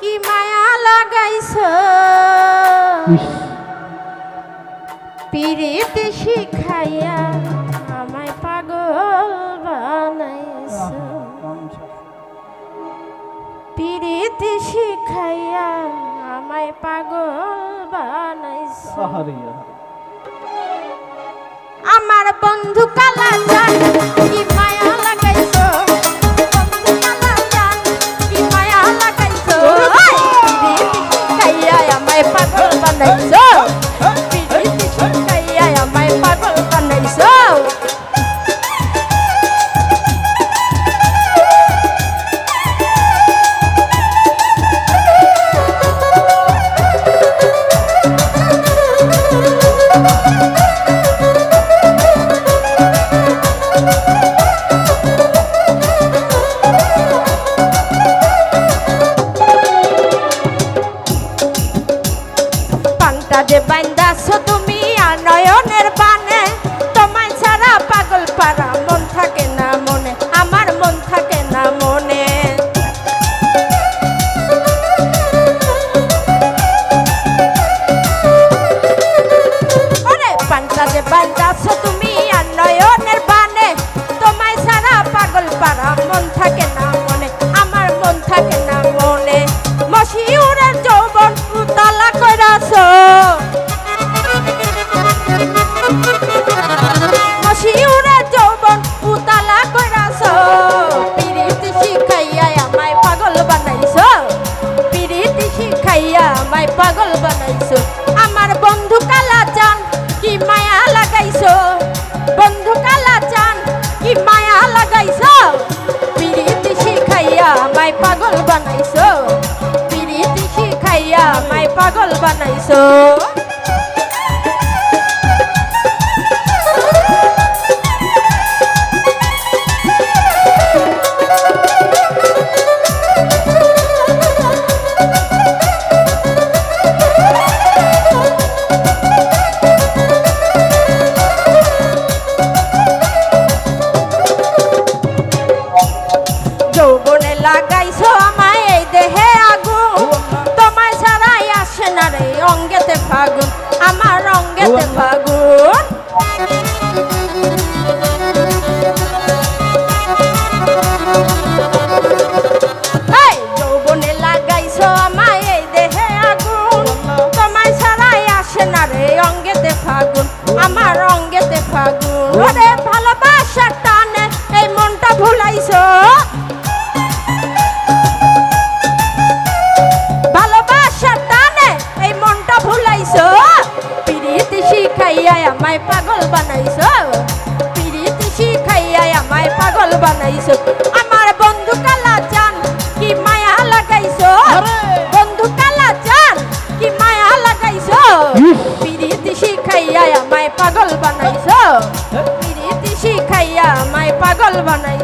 কি মায়া লাগাইছ? পিরিতে শিখাইয়া আমায় পাগল বানাইছ। শিখাইয়া আমায় পাগল বানাইছ। আমার বন্ধু কালা কি পাগল বানাইছো? আমার রঙ্গেতে ফাগুন আমায় পাগল বানাইছো? খাই আয়া আমায় পাগল বানাইছো। আমার বন্ধু কালা চান কি মায়া লাগাইছো? বন্ধু কালা চান কি মায়া লাগাইছো? খাই আয়া আমায় পাগল বানাইছো? পিড়িতি শিখাইয়া আমায় পাগল বানাইছো। হ্যাঁ?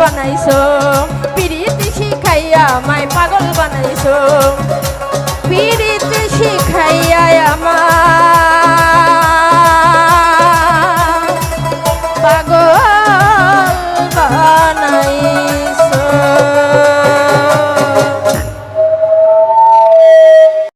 বানাইছো? পিড়িতে শিখাইয়া আমায় পাগল বানাইছো? পিড়িতে শিখাইয়া আমায়